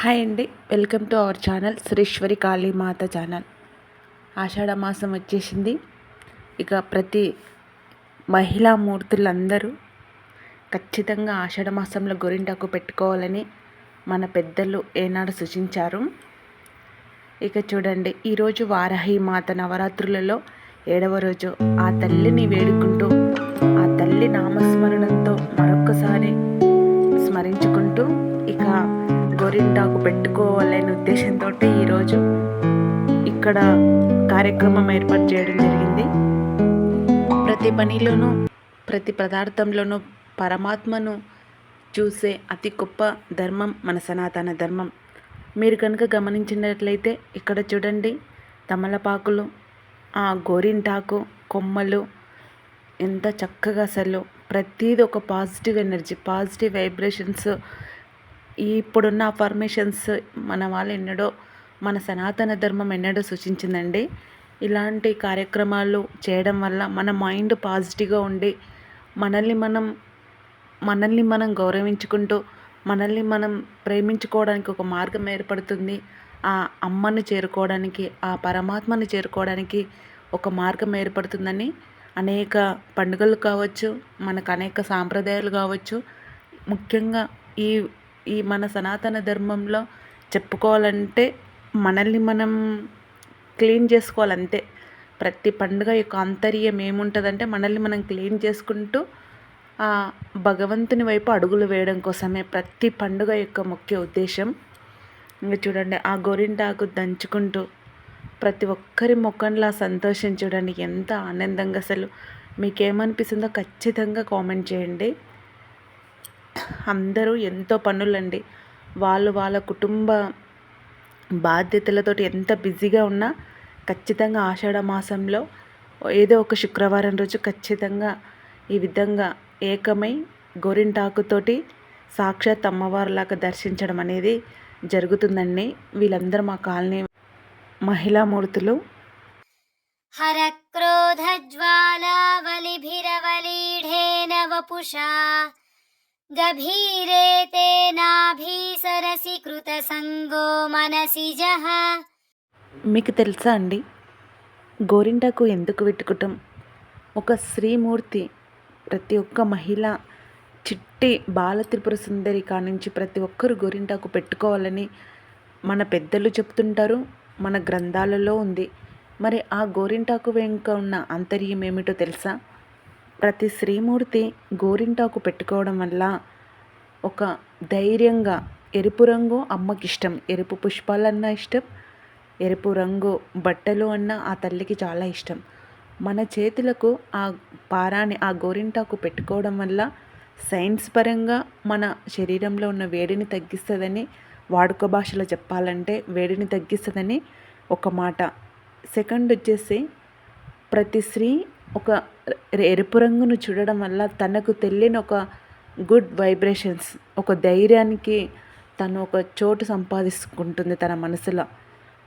Hi అండి. Welcome to our channel Srishwari Kalimata channel. Ashadha మాసం వచ్చేసింది. ఇక ప్రతి మహిళా మూర్తులందరూ ఖచ్చితంగా ఆషాఢ మాసంలో గొరింటాకు పెట్టుకోవాలని మన పెద్దలు ఏనాడు సూచించారు. ఇక చూడండి ఈరోజు వారాహి మాత నవరాత్రులలో ఏడవ రోజు ఆ తల్లిని వేడుకుంటూ ఆ తల్లి నామస్మరణంతో మరొక్కసారి స్మరించుకుంటూ ఇక గోరింటాకు పెట్టుకోవాలనే ఉద్దేశంతో ఈరోజు ఇక్కడ కార్యక్రమం ఏర్పాటు చేయడం జరిగింది. ప్రతి పనిలోనూ ప్రతి పదార్థంలోనూ పరమాత్మను చూసే అతి గొప్ప ధర్మం మన సనాతన ధర్మం. మీరు కనుక గమనించినట్లయితే ఇక్కడ చూడండి తమలపాకులు ఆ గోరింటాకు కొమ్మలు ఎంత చక్కగా అసలు ప్రతిదీ ఒక పాజిటివ్ ఎనర్జీ పాజిటివ్ వైబ్రేషన్స్ ఇప్పుడున్న ఫర్మేషన్స్ మన వాళ్ళు ఎన్నడో మన సనాతన ధర్మం ఎన్నడో సూచించిందండి. ఇలాంటి కార్యక్రమాలు చేయడం వల్ల మన మైండ్ పాజిటివ్గా ఉండి మనల్ని మనం మనల్ని మనం గౌరవించుకుంటూ మనల్ని మనం ప్రేమించుకోవడానికి ఒక మార్గం ఏర్పడుతుంది. ఆ అమ్మను చేరుకోవడానికి ఆ పరమాత్మని చేరుకోవడానికి ఒక మార్గం ఏర్పడుతుందని అనేక పండుగలు కావచ్చు మనకు అనేక సాంప్రదాయాలు కావచ్చు ముఖ్యంగా ఈ ఈ మన సనాతన ధర్మంలో చెప్పుకోవాలంటే మనల్ని మనం క్లీన్ చేసుకోవాలంతే. ప్రతి పండుగ యొక్క ఆంతర్యం ఏముంటుందంటే మనల్ని మనం క్లీన్ చేసుకుంటూ ఆ భగవంతుని వైపు అడుగులు వేయడం కోసమే ప్రతి పండుగ యొక్క ముఖ్య ఉద్దేశం. ఇంకా చూడండి ఆ గోరింటాకు దంచుకుంటూ ప్రతి ఒక్కరి ముఖంలో సంతోషం చూడండి ఎంత ఆనందంగా అసలు మీకేమనిపిస్తుందో ఖచ్చితంగా కామెంట్ చేయండి. అందరూ ఎంతో పనులండి. వాళ్ళు వాళ్ళ కుటుంబ బాధ్యతలతో ఎంత బిజీగా ఉన్నా ఖచ్చితంగా ఆషాఢ మాసంలో ఏదో ఒక శుక్రవారం రోజు ఖచ్చితంగా ఈ విధంగా ఏకమై గోరింటాకుతోటి సాక్షాత్ అమ్మవారిలాగా దర్శించడం అనేది జరుగుతుందండి. వీళ్ళందరూ మా కాలనీ మహిళా మూర్తులు. హర క్రోధ జ్వాలావలిభిరవలీఢేన వపుషా गभीरे तेनाभीसरसि कृतसङ्गो मनसिजः మీకు తెలుసా అండి గోరింటాకు ఎందుకు పెట్టుకుంటాం ఒక శ్రీమూర్తి ప్రతి ఒక్క మహిళ చిట్టి బాల త్రిపుర సుందరి కానించి ప్రతి ఒక్కరు గోరింటాకు పెట్టుకోవాలని మన పెద్దలు చెప్తుంటారు మన గ్రంథాలలో ఉంది మరి ఆ గోరింటాకు వెనుక ఉన్న ఆంతర్యం ఏమిటో తెలుసా ప్రతి శ్రీమూర్తి గోరింటాకు పెట్టుకోవడం వల్ల ఒక ధైర్యంగా ఎరుపు రంగు అమ్మకి ఇష్టం. ఎరుపు పుష్పాలన్నా ఇష్టం ఎరుపు రంగు బట్టలు అన్న ఆ తల్లికి చాలా ఇష్టం. మన చేతులకు ఆ పారాన్ని ఆ గోరింటాకు పెట్టుకోవడం వల్ల సైన్స్ పరంగా మన శరీరంలో ఉన్న వేడిని తగ్గిస్తుందని వాడుక భాషలో చెప్పాలంటే వేడిని తగ్గిస్తుందని ఒక మాట. సెకండ్ వచ్చేసి ప్రతి స్త్రీ ఒక ఎరుపు రంగును చూడడం వల్ల తనకు తెలియని ఒక గుడ్ వైబ్రేషన్స్ ఒక ధైర్యానికి తను ఒక చోటు సంపాదించుకుంటుంది తన మనసులో.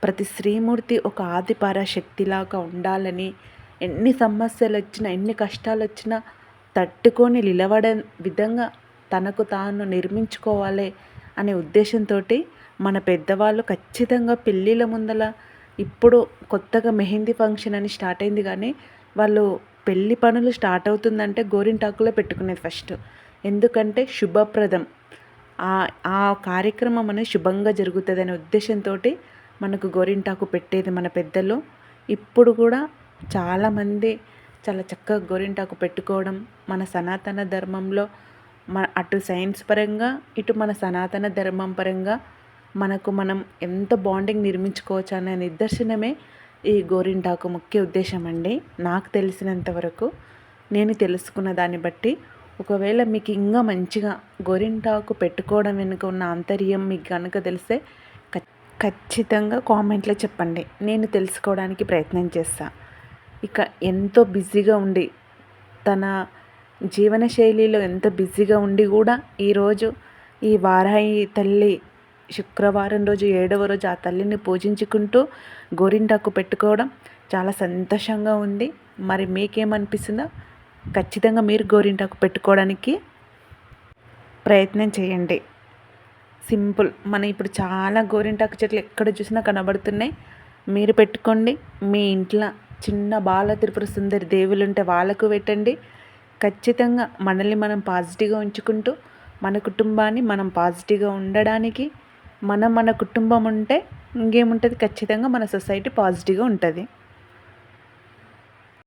ప్రతి శ్రీమూర్తి ఒక ఆదిపార శక్తిలాగా ఉండాలని ఎన్ని సమస్యలు వచ్చినా ఎన్ని కష్టాలు వచ్చినా తట్టుకొని నిలబడే విధంగా తనకు తాను నిర్మించుకోవాలి అనే ఉద్దేశంతో మన పెద్దవాళ్ళు ఖచ్చితంగా పెళ్ళిళ్ళ ముందల ఇప్పుడు కొత్తగా మెహందీ ఫంక్షన్ అని స్టార్ట్ అయింది కానీ వాళ్ళు పెళ్ళి పనులు స్టార్ట్ అవుతుందంటే గోరింటాకులో పెట్టుకునేది ఫస్ట్. ఎందుకంటే శుభప్రదం. ఆ కార్యక్రమం అనేది శుభంగా జరుగుతుంది అనే ఉద్దేశంతో మనకు గోరింటాకు పెట్టేది మన పెద్దలు. ఇప్పుడు కూడా చాలామంది చాలా చక్కగా గోరింటాకు పెట్టుకోవడం మన సనాతన ధర్మంలో మన అటు సైన్స్ పరంగా ఇటు మన సనాతన ధర్మం పరంగా మనకు మనం ఎంత బాండింగ్ నిర్మించుకోవచ్చు అనే నిదర్శనమే ఈ గోరింటాకు ముఖ్య ఉద్దేశం అండి. నాకు తెలిసినంత వరకు నేను తెలుసుకున్న దాన్ని బట్టి ఒకవేళ మీకు ఇంకా మంచిగా గోరింటాకు పెట్టుకోవడం వెనుక ఉన్న ఆంతర్యం మీకు కనుక తెలిస్తే ఖచ్చితంగా కామెంట్లో చెప్పండి. నేను తెలుసుకోవడానికి ప్రయత్నం చేస్తా. ఇక ఎంతో బిజీగా ఉండి తన జీవన శైలిలో ఎంత బిజీగా ఉండి కూడా ఈరోజు ఈ వారాయి తల్లి శుక్రవారం రోజు ఏడవ రోజు ఆ తల్లిని పూజించుకుంటూ గోరింటాకు పెట్టుకోవడం చాలా సంతోషంగా ఉంది. మరి మీకేమనిపిస్తుందో ఖచ్చితంగా మీరు గోరింటాకు పెట్టుకోవడానికి ప్రయత్నం చేయండి. సింపుల్. మన ఇప్పుడు చాలా గోరింటాకు చెట్లు ఎక్కడ చూసినా కనబడుతున్నాయి. మీరు పెట్టుకోండి. మీ ఇంట్లో చిన్న బాల త్రిపుర సుందరి దేవులు ఉంటే వాళ్ళకు పెట్టండి. ఖచ్చితంగా మనల్ని మనం పాజిటివ్గా ఉంచుకుంటూ మన కుటుంబాన్ని మనం పాజిటివ్గా ఉండడానికి మనం మన కుటుంబం ఉంటే ఇంకేముంటుంది? ఖచ్చితంగా మన సొసైటీ పాజిటివ్గా ఉంటుంది.